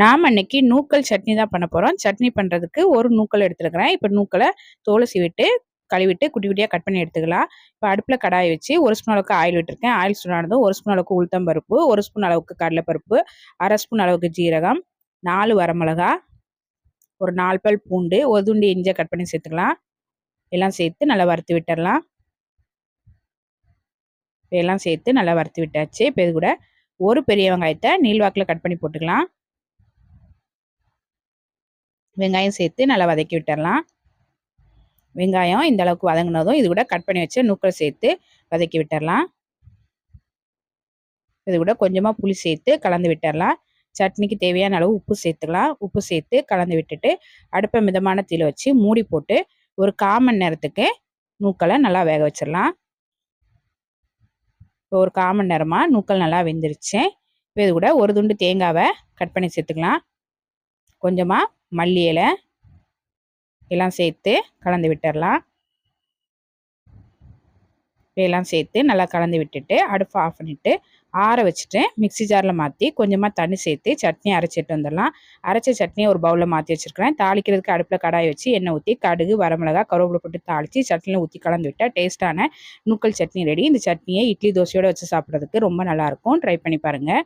நாம் அன்னைக்கு நூக்கல் சட்னி தான் பண்ண போகிறோம் சட்னி பண்ணுறதுக்கு ஒரு நூக்கல் எடுத்துருக்கிறேன். இப்போ நூக்கலை தோலை சீவிட்டு கழுவிட்டு குட்டி குட்டியாக கட் பண்ணி எடுத்துக்கலாம். இப்போ அடுப்பில் கடாயை வச்சு ஒரு ஸ்பூன் அளவுக்கு ஆயில் விட்டுருக்கேன். ஆயில் சூடானதும் ஒரு ஸ்பூன் அளவுக்கு உளுத்தம் பருப்பு ஒரு ஸ்பூன் அளவுக்கு கடலைப்பருப்பு அரை ஸ்பூன் அளவுக்கு ஜீரகம் நாலு வரமிளகா ஒரு நாலு பல் பூண்டு ஒரு துண்டு இஞ்சியை கட் பண்ணி சேர்த்துக்கலாம். எல்லாம் சேர்த்து நல்லா வறுத்து விட்டுடலாம் எல்லாம் சேர்த்து நல்லா வறுத்து விட்டாச்சு. இப்போ இது கூட ஒரு பெரிய வெங்காயத்தை நீள்வாக்கில் கட் பண்ணி போட்டுக்கலாம். வெங்காயம் சேர்த்து நல்லா வதக்கி விட்டுடலாம் வெங்காயம் இந்த அளவுக்கு வதங்கினதும் இது கூட கட் பண்ணி வச்ச நூக்கல் சேர்த்து வதக்கி விட்டுடலாம் இது கூட கொஞ்சமாக புளி சேர்த்து கலந்து விட்டுடலாம் சட்னிக்கு தேவையான அளவு உப்பு சேர்த்துக்கலாம். உப்பு சேர்த்து கலந்து விட்டுட்டு அடுப்பை மிதமான தீல வச்சு மூடி போட்டு ஒரு காமன் நேரத்துக்கு நூக்களை நல்லா வேக வச்சிடலாம். இப்போ ஒரு காமன் நேரமாக நூக்கள் நல்லா வெந்துருச்சு. இப்போ இது கூட ஒரு துண்டு தேங்காவை கட் பண்ணி சேர்த்துக்கலாம். கொஞ்சமாக மல்லி இலை எல்லாம் சேர்த்து கலந்து விட்டுடலாம் எல்லாம் சேர்த்து நல்லா கலந்து விட்டுட்டு அடுப்பு ஆஃப் பண்ணிவிட்டு ஆற வச்சுட்டு மிக்சி ஜாரில் மாற்றி கொஞ்சமாக தண்ணி சேர்த்து சட்னி அரைச்சிட்டு வந்துடலாம். அரைச்ச சட்னியை ஒரு பவுலில் மாற்றி வச்சுருக்கிறேன். தாளிக்கிறதுக்கு அடுப்பில் கடாய் வச்சு எண்ணெய் ஊற்றி கடுகு வரமிளகா கருவேப்பிலை போட்டு தாளித்து சட்னியில் ஊற்றி கலந்து விட்டால் டேஸ்ட்டான நூக்கல் சட்னி ரெடி இந்த சட்னியை இட்லி தோசையோடு வச்சு சாப்பிட்றதுக்கு ரொம்ப நல்லாயிருக்கும் ட்ரை பண்ணி பாருங்கள்